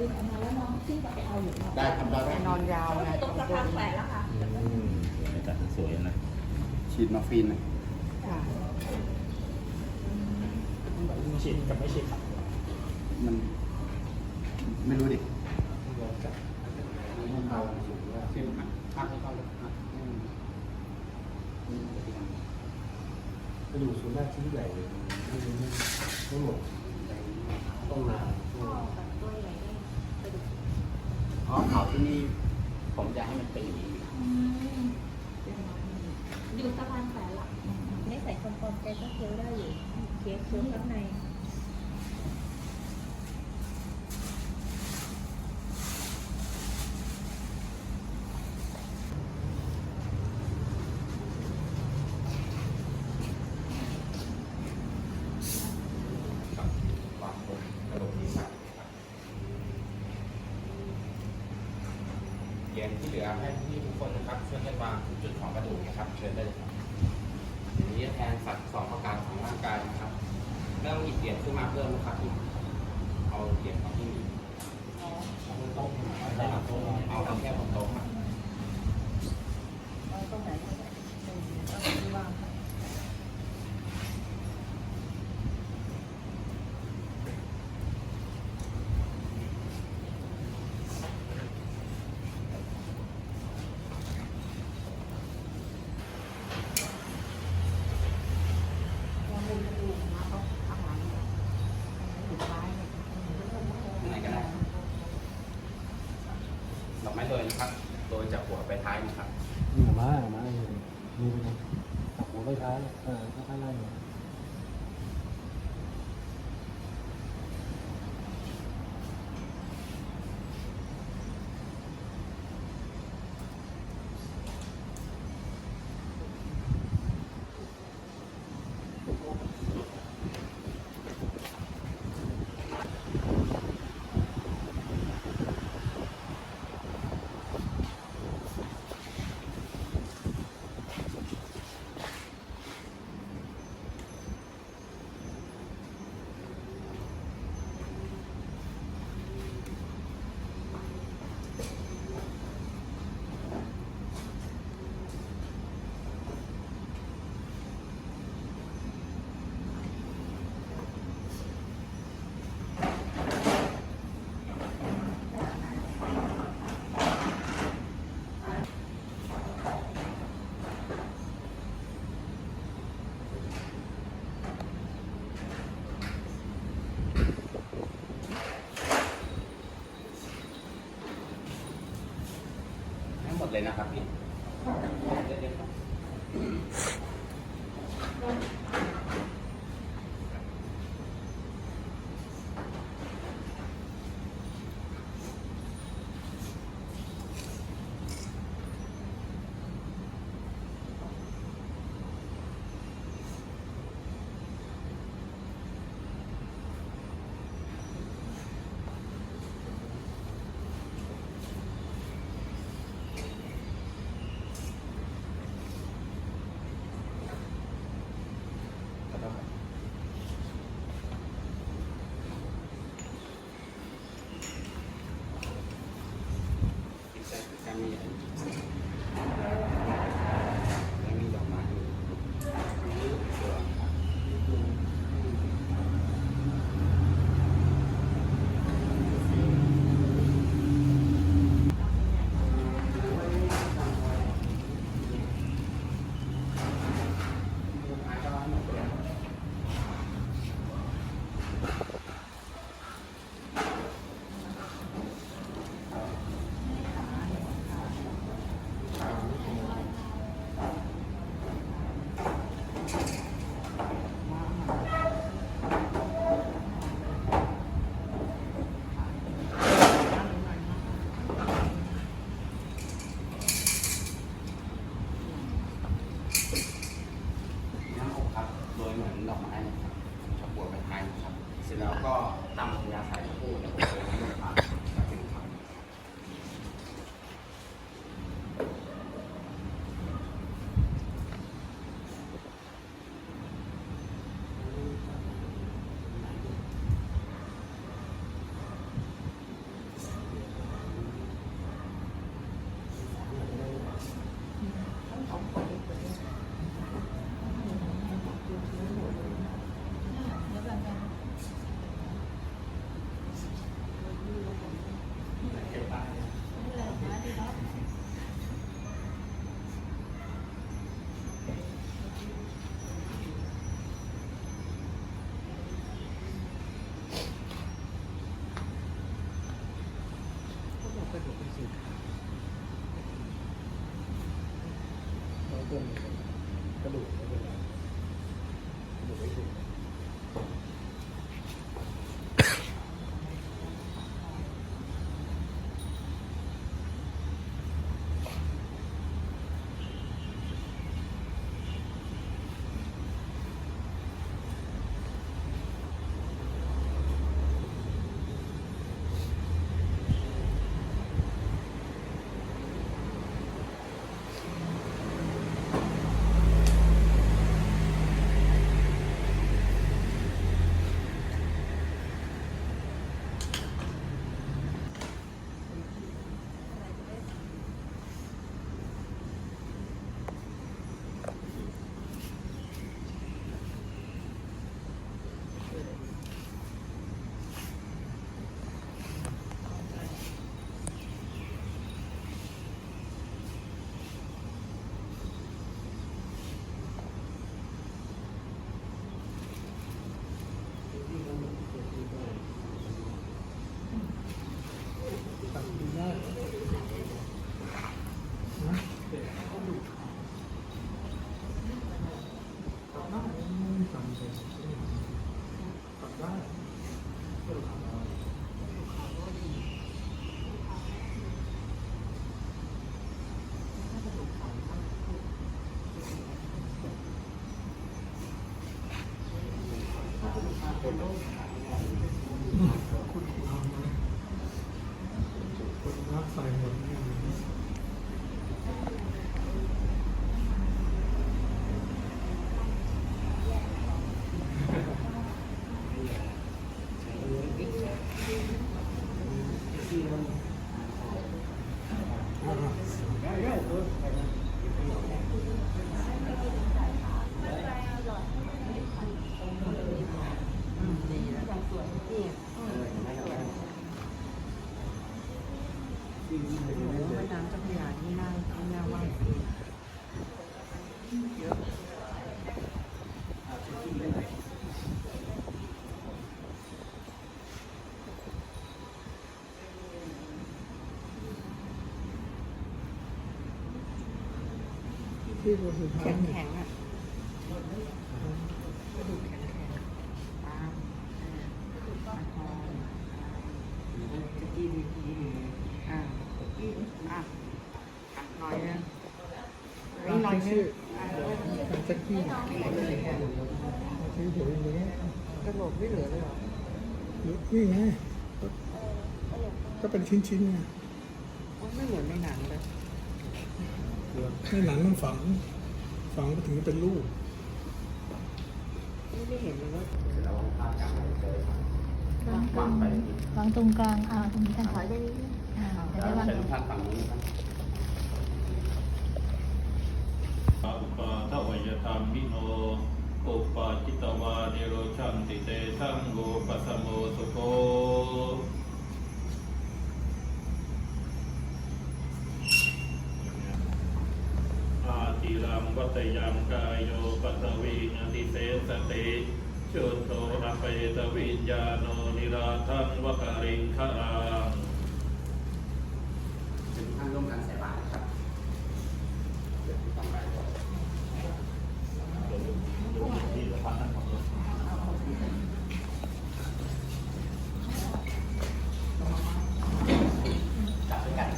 ดึงออกมาแล้วน้องขึ้นจะไปเอาอยู่ได้ครับได้ไปนอนยาวเขาไงอยู่ตรงสะพานแขวนแล้วค่ะอืมบรรยากาศสวยนะ ฉีดมอร์ฟีนนะค่ะฉีดกับไม่ฉีดครับมัน ไม่รู้ดิรวมกันมันเอาฟิลหักหักให้เขาเลยหักให้มันกระดูกส่วนหน้าชิ้นใหญ่เลยไม่รู้ไม่ไม่หมดต้องนาน อ๋อเขาที่ นี่ผมจะให้มันเป็นอย่างนี้อยู่สะพานแขวนละไม่ใส่คอมฟอร์มแกก็เคี้ยวได้อยู่เคี้ยวเคี้ยวข้างใน ที่เหลือให้พี่ทุกคนนะครับช่วยกันวางทุกจุดของกระดูกนะครับเชิญได้เลยครับเหรียญนี้แทนสัตว์สองประการของร่างกายนะครับเริ่มองหยิบเหรียญขึ้นมาเพิ่มนะครับที่เอาเหรียญของที่มีได้ครับเอาเอาแค่บนโต๊ะครับ ตรงไหนก็ได้ตรงนี้ก็ไม่ว่าง ยังเป็นกระดูกนะเขาข้างหลังเนี่ยสุดท้ายเนี่ย ข้างในก็ได้ครับดอกไม้โรย นะครับ โดยจากหัวไปท้ายนะครับ นี่มามาเลยนี่เป็นตับหัวไปท้ายเออค่อยๆไล่ นะครับ ก็ตัดได้คุณทำนะคนรักใส่หมดนี่ได้แล้วเออ อืมดีแล้วอย่างสวยนี่อืมสวย ที่นี่ไม่ โอ้โห ได้ แม่น้ำเจ้าพระยานี่น่าน่าไหว้เยอะ ที่เราสุดท้าแข็ยงเนี่ยแข็งอะกระดูกแข็งแข็งตามตาคอจะกี้ดีกี้อ่ากี้อะหน่อยนึงนี่หน่อยนึงอะการสักที่ไม่เหลือเลยค่ะที่เดี๋ยวอย่างนี้กระโหลกไม่เหลือเลยเหรอนี่ไงก็ก็เป็นชิ้นๆไงโอ้ยไม่เหมือนในหนังเลย ในหนังมันฝัง ฝังไปถึงเป็นลูกไม่ได้เห็นเลยว่าเสร็จแล้ววางภาพกลางเลยวางตรงวางตรงกลางอ่าตรงนี้ท่านถอยไปนิดนึงอ่าจะแล้ได้ววางเชิตญรงท่านฝั่งนู้นนะครับอุปาทวยธรรมวิโนอุปาจิตวาเนโรชันติเตสังโฆปัสสโมสุโคอา ตยัมกายโยปัสวีนติเสสติชุนโตระเปตวิญญาโนนิราทังวกริงคารัง เชิญท่านร่วมกันใส่บาตรครับเดี๋ยวที่ต้องไปก่อน จับด้วยกัน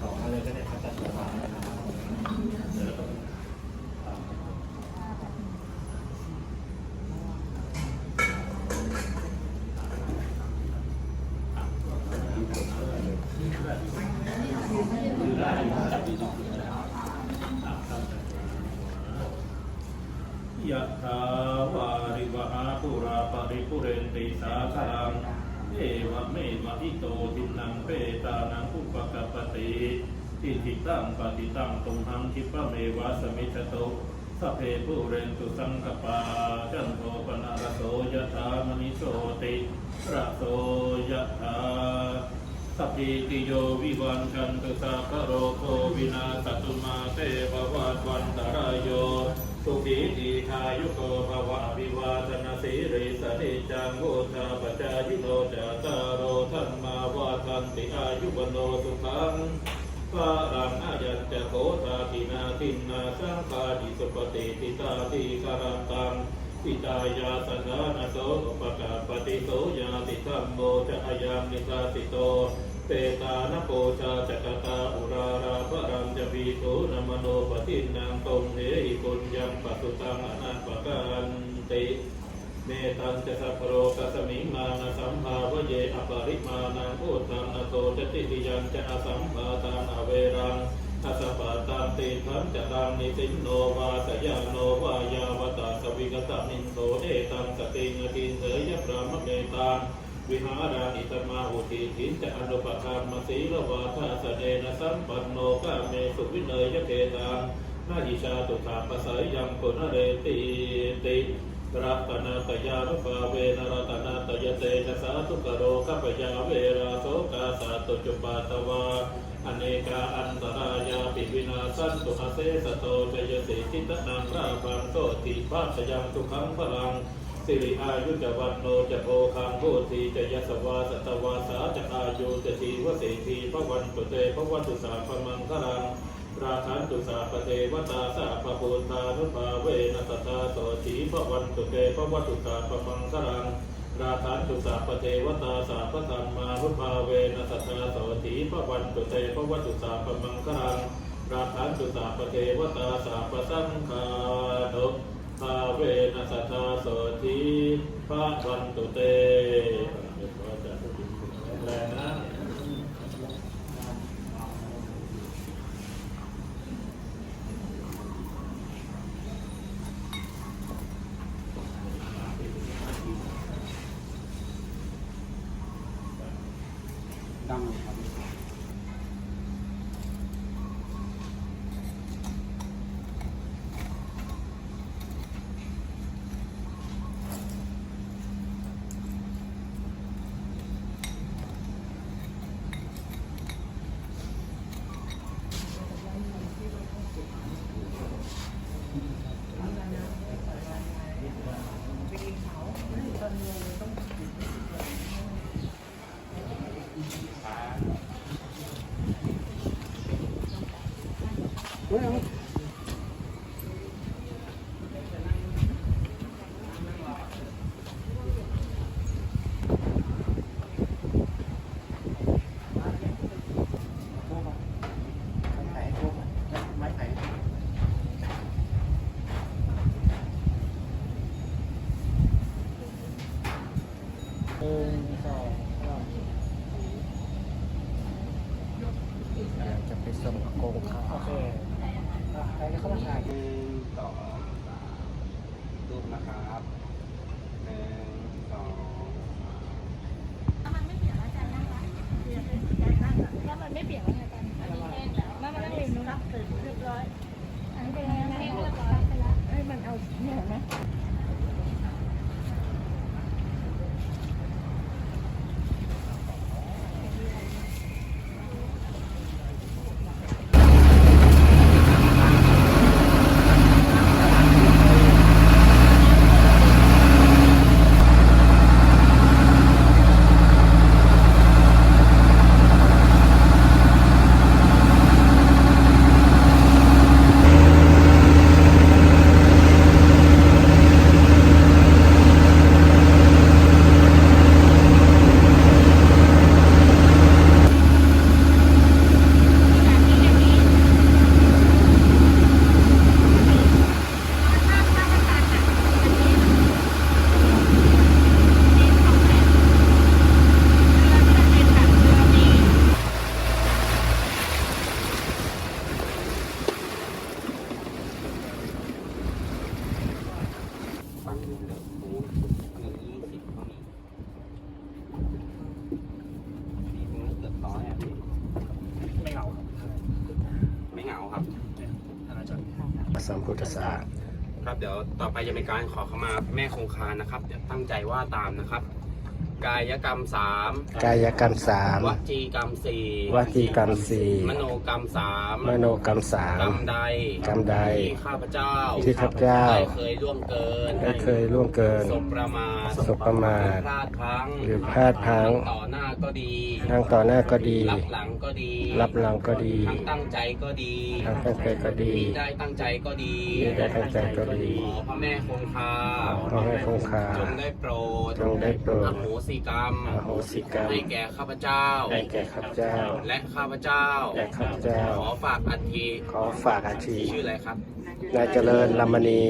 ต่อมาเลยก็ได้ครับจัดตัวมาจับดีหน่อย ยะถาวาริวหาปุราปริปุเรนติสาคลัง เอวะเมวะอิโตทินังเปตานังอุปกปปติอิทิตังปฏิตังตุมหังคิปะเมวะสมิจจตุสเพปุเรนตุสังกปาจันโทปนะรโสยะถามณิโชติระโสยะถาสัพพิติโยวิวันชันตุสัพพโรโควินาศตุมาเตภวัตวันตรายโย สุขีทีคายุโกภวะวิวาสนาสีริสนิจังโุตาปจายิโนจตารโรธรรมาวาทานติอายุวโนสุขังปารังอายัญจะโกตาตินาทินาสังคาดิสุปฏิติตาติกรังตังปิตายาสนานโสอุปกาปฏิโสยาติธรรมโมจะอายามนิกาติโต เตตานโปชาจักตาอุราราภรังจะปีโตนมโนปทินนางตงเหหิกุญยังปัสุตังอนันปกันติเมตังจะสัพโรกัสมิงมานะสัมภาวเยอปริมาณังโอตังนโตจติติยังจะอสัมภาตังอเวรังอสปะตังติทันจะตังนิสินโนวาสยานโนวายาวตาสวิกตามินโตเอตังสติงตินเถยพระมะเมตัง วิหารานิตมาหุติทินจะอนุปคามมสีลวาทาสเนนะสัมปันโนกาเมสุวิเนยเกตังนาหิชาตุถาปสัยยังปุณเรติติรัตนาตยานุภาเวนรัตนาตยเตนะสาธุกโรกัปยาเวราโสกาสาตุจุปาตวาอเนกาอันตรายาปิวินาสันตุหเสสโตจยสิทิตนังราภังโตติภาสยังทุขังพลัง สิริอายุจวันโนจะโพคังโพธีจะยสวาสตวาสาจะอายุจะชีวเสธีพระวันตุเตพระวันตุสาพมังคลังราคันตุสาปเทวตาสาปปูตานุภาเวนัสตาโสถีพระวันตุเตพระวันตุสาปมังคลังราคันตุสาปเทวตาสาปธรรมานุภาเวนัสตาโสถีพระวันตุเตพระวันตุสาปมังคลังราคันตุสาปเทวตาสาปสังฆานุ ภาเวนัสตาโสธีพระวันตุเตขอจัดให้ถึงแข็งแรงนะ สัมพุทธศาสตร์ครับเดี๋ยวต่อไปจะเป็นการขอขมาแม่คงคานะครับ เดี๋ยวตั้งใจว่าตามนะครับ กายกรรมสามกายกรรมสามวจีกรรมสี่วจีกรรมสี่มโนกรรมสามมโนกรรมสากรมรมใดกรรมใดที่ข้าพเจ้าที่ข้าพเจ้าได้เคยล่วงเกินได้เคยล่วงเกินสบประมาทสบประมาทพลาดพลั้งหรือพลาดพลั้งต่อหน้าก็ดีทั้งต่อหน้าก็ดีรับหลังก็ดีรับหลังก็ดีทั้งตั้งใจก็ดีทั้งตั้งใจก็ดีมิได้ตั้งใจก็ดีมิได้ตั้งใจก็ดีขอพระแม่คงคาขอให้คงคาจงได้โปรดจงได้โปรดอโหสิกรรม อโหสิกรรมให้แก่ข้าพเจ้า ให้แก่ข้าพเจ้า และข้าพเจ้าและข้าพเจ้า ขอฝากอัฐิขอฝากอาชีชื่ออะไรครับ นายเจริญลำมณี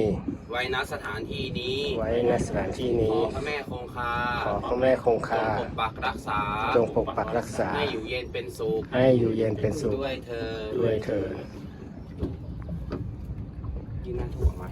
ไว้ณสถานที่นี้ ไว้ในสถานที่ขนี้ อพระแม่คงคาขอพระแม่คงคาจงปกปักรักษา จงปกปักรักษา ให้อยู่เย็นเป็นสุข ให้อยู่เย็นเป็นสุขด้วยเธอญด้วยเถิด กินน้ำถั่วไหม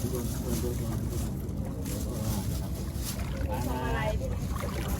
Thank you.